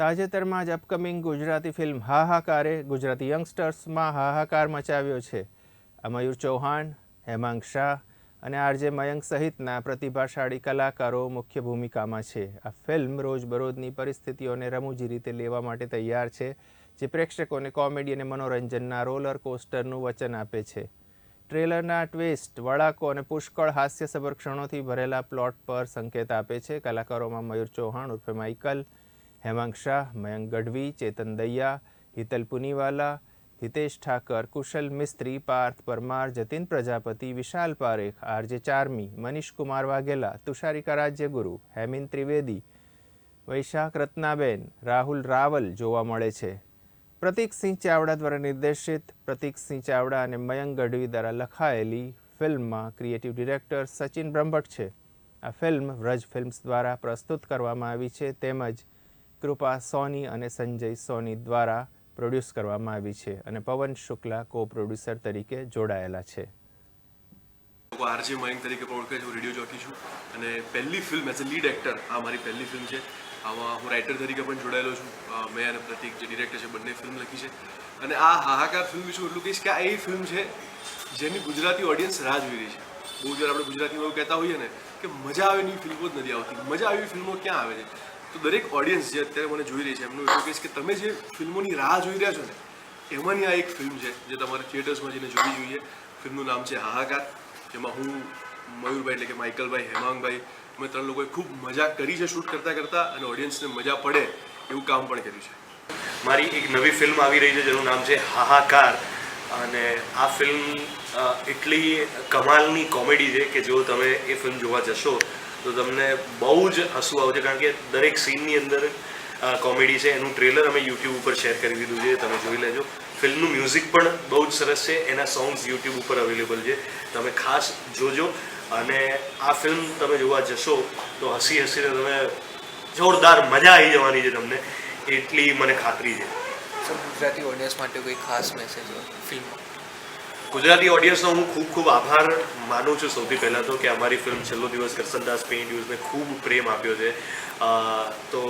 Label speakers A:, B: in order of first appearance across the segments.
A: તાજેતરમાં જ upcoming Gujarati film હાહાકારે ગુજરાતી યંગસ્ટર્સમાં હાહાકાર મચાવ્યો છે. આ મયુર ચૌહાણ, હેમાંગ શાહ અને આરજે મયંક સહિતના પ્રતિભાશાળી કલાકારો મુખ્ય ભૂમિકામાં છે. આ ફિલ્મ રોજબરોજની પરિસ્થિતિઓને રમૂજી રીતે લેવા માટે તૈયાર છે, જે પ્રેક્ષકોને કોમેડી અને મનોરંજનના રોલર કોસ્ટરનું વચન આપે છે. ટ્રેલરના ટ્વિસ્ટ, વળાકો અને પુષ્કળ હાસ્યસભર ક્ષણોથી ભરેલા પ્લોટ પર સંકેત આપે છે. કલાકારોમાં મયુર ચૌહાણ, ઉર્ફે માઇકલ હેમાંગ શાહ, મયંક ગઢવી, ચેતન દૈયા, હિતલ પુનીવાલા, હિતેશ ઠાકર, કુશલ મિસ્ત્રી, પાર્થ પરમાર, જતીન પ્રજાપતિ, વિશાલ પારેખ, આરજે ચારમી, મનીષ કુમાર વાઘેલા, તુષારિકા રાજ્યગુરુ, હેમિન ત્રિવેદી, વૈશાખ રત્નાબેન, રાહુલ રાવલ જોવા મળે છે. પ્રતિકસિંહ ચાવડા દ્વારા નિર્દેશિત પ્રતિકસિંહ ચાવડા અને મયંક ગઢવી દ્વારા લખાયેલી ફિલ્મમાં ક્રિએટિવ ડિરેક્ટર સચિન બ્રહ્મભટ્ટ છે. આ ફિલ્મ વ્રજ ફિલ્મ્સ દ્વારા પ્રસ્તુત કરવામાં આવી છે. તેમજ કૃપા સોની અને સંજય સોની દ્વારા પ્રોડ્યુસ કરવામાં આવી છે અને પવન શુક્લા કો પ્રોડ્યુસર તરીકે જોડાયેલા છે.
B: આરજે મયંક તરીકે પણ ઓળખે છે, રેડિયો જોકી છું અને પહેલી film as a lead actor આ મારી પહેલી ફિલ્મ છે. આમાં હું રાઇટર તરીકે પણ જોડાયેલો છું. મેં અને પ્રતિક જે ડિરેક્ટર છે બંને ફિલ્મ લખી છે. અને આ હાહાકાર ફિલ્મ વિશે એટલું કહીશ કે આ એ ફિલ્મ છે જેની ગુજરાતી ઓડિયન્સ રાહ જોઈ રહી છે. બહુ જ્યારે આપણે ગુજરાતીમાં એવું કહેતા હોઈએ ને કે મજા આવે ફિલ્મો જ નથી આવતી. મજા આવી ફિલ્મો ક્યાં આવે છે? તો દરેક ઓડિયન્સ જે અત્યારે મને જોઈ રહી છે, એમનું એવું કહીશ કે તમે જે ફિલ્મોની રાહ જોઈ રહ્યા છો ને, એમાંની આ એક ફિલ્મ છે જે તમારે થિયેટર્સમાં જઈને જોવી જોઈએ. ફિલ્મનું નામ છે હાહાકાર, જેમાં હું, મયુરભાઈ એટલે કે માઇકલભાઈ હેમાંગભાઈ, અમે ત્રણ લોકોએ ખૂબ મજા કરી છે શૂટ કરતાં કરતાં અને ઓડિયન્સને મજા પડે એવું કામ પણ કર્યું છે.
C: મારી એક નવી ફિલ્મ આવી રહી છે જેનું નામ છે હાહાકાર. અને આ ફિલ્મ એટલી કમાલની કોમેડી છે કે જો તમે એ ફિલ્મ જોવા જશો તો તમને બહુ જ હસવું આવશે, કારણ કે દરેક સીનની અંદર કોમેડી છે. એનું ટ્રેલર અમે યુટ્યુબ ઉપર શેર કરી દીધું છે. તમે જોઈ લેજો. ફિલ્મનું મ્યુઝિક પણ બહુ જ સરસ છે. એના સોંગ્સ યુટ્યુબ ઉપર અવેલેબલ છે. તમે ખાસ જોજો. અને આ ફિલ્મ તમે જોવા જશો, તો હસી હસીને તમે જોરદાર મજા આવી જવાની છે તમને. એટલી મને ખાતરી છે.
D: ગુજરાતી ઓડિયન્સ માટે કોઈ ખાસ મેસેજ હોય ફિલ્મમાં
C: ગુજરાતી ઓડિયન્સનો હું ખૂબ ખૂબ આભાર માનું છું સૌથી પહેલાં તો કે અમારી ફિલ્મ છેલ્લો દિવસ કરસનદાસ પેઇન્ટ ન્યૂઝને ખૂબ પ્રેમ આપ્યો છે. તો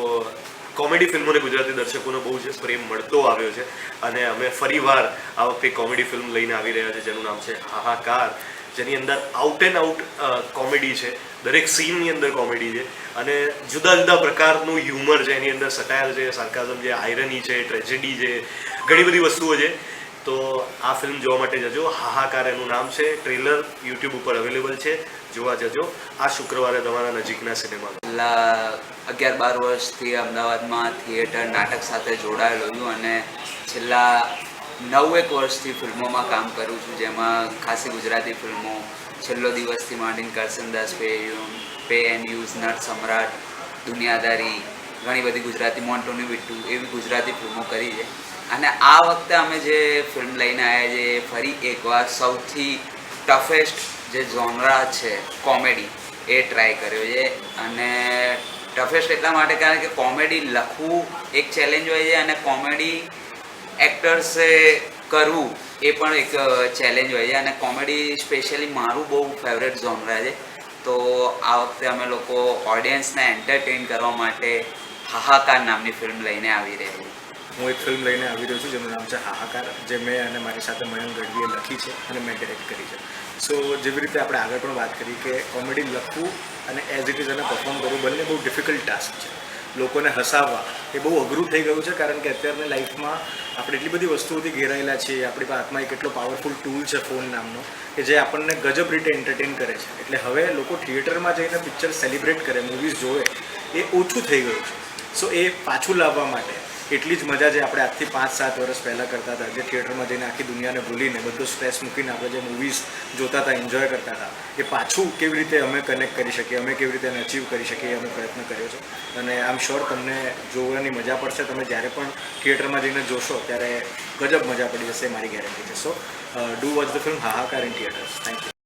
C: કોમેડી ફિલ્મોને ગુજરાતી દર્શકોને બહુ જ પ્રેમ મળતો આવ્યો છે અને અમે ફરીવાર આ વખતે કોમેડી ફિલ્મ લઈને આવી રહ્યા છે, જેનું નામ છે હાહાકાર, જેની અંદર આઉટ એન્ડ આઉટ કોમેડી છે. દરેક સીનની અંદર કોમેડી છે અને જુદા જુદા પ્રકારનું હ્યુમર છે, એની અંદર સટાયર છે સાર્કાઝમ છે આયરની છે ટ્રેજેડી છે, ઘણી બધી વસ્તુઓ છે. તો આ ફિલ્મ જોવા માટે જજો. હાહાકાર એનું નામ છે. ટ્રેલર યુટ્યુબ ઉપર અવેલેબલ છે. જોવા જજો. આ શુક્રવારે તમારા નજીકના સિનેમા
E: છેલ્લા અગિયાર બાર વર્ષથી અમદાવાદમાં થિયેટર નાટક સાથે જોડાયેલો છું અને છેલ્લા નવેક વર્ષથી ફિલ્મોમાં કામ કરું છું. જેમાં ખાસી ગુજરાતી ફિલ્મો, છેલ્લો દિવસથી માંડીને Karsandas pay pay and use, Nat Samrat, Duniyadari, ઘણી બધી ગુજરાતી, મોન્ટોની, વિટ્ટુ, એવી ગુજરાતી ફિલ્મો કરી છે. અને આ વખતે અમે જે ફિલ્મ લઈને આવ્યા છે ફરી એકવાર સૌથી ટફેસ્ટ જે ઝોનરા છે કોમેડી એ ટ્રાય કર્યો છે. અને ટફેસ્ટ એટલા માટે કારણ કે કોમેડી લખવું એક ચેલેન્જ હોય છે અને કોમેડી એક્ટર્સે કરવું એ પણ એક ચેલેન્જ હોય છે. અને કોમેડી સ્પેશિયલી મારું બહુ ફેવરેટ ઝોનરા છે. તો આ વખતે અમે લોકો ઓડિયન્સને એન્ટરટેન કરવા માટે હાહાકાર નામની ફિલ્મ લઈને આવી રહ્યા છીએ.
F: હું એક ફિલ્મ લઈને આવી રહ્યો છું, જેનું નામ છે હાહાકાર, જે મેં અને મારી સાથે મયંક ગઢવીએ લખી છે અને મેં ડિરેક્ટ કરી છે. સો જેવી રીતે આપણે આગળ પણ વાત કરી કે કોમેડી લખવું અને એઝ ઇટ ઇઝ અને પરફોર્મ કરવું બંને બહુ ડિફિકલ્ટ ટાસ્ક છે. લોકોને હસાવવા એ બહુ અઘરું થઈ ગયું છે, કારણ કે અત્યારની લાઈફમાં આપણે એટલી બધી વસ્તુઓથી ઘેરાયેલા છીએ, આપણી હાથમાં એક એટલો પાવરફુલ ટૂલ છે ફોન નામનો, કે જે આપણને ગજબ રીતે એન્ટરટેન કરે છે. એટલે હવે લોકો થિયેટરમાં જઈને પિક્ચર સેલિબ્રેટ કરે મૂવીઝ જોવે, એ ઓછું થઈ ગયું છે. સો એ પાછું લાવવા માટે એટલી જ મજા જે આપણે આજથી પાંચ, સાત વર્ષ પહેલાં કરતા હતા. જે થિયેટરમાં જઈને આખી દુનિયાને ભૂલીને બધો સ્ટ્રેસ મૂકીને આપણે જે મૂવીઝ જોતા હતા એન્જોય કરતા હતા, એ પાછું કેવી રીતે અમે કનેક્ટ કરી શકીએ, અમે કેવી રીતે એને અચીવ કરી શકીએ અમે પ્રયત્ન કર્યો છે. અને આમ શ્યોર તમને જોવાની મજા પડશે. તમે જ્યારે પણ થિયેટરમાં જઈને જોશો, ત્યારે ગજબ મજા પડી જશે મારી ગેરંટી છે. So do watch the film Hahakar in theatres thank you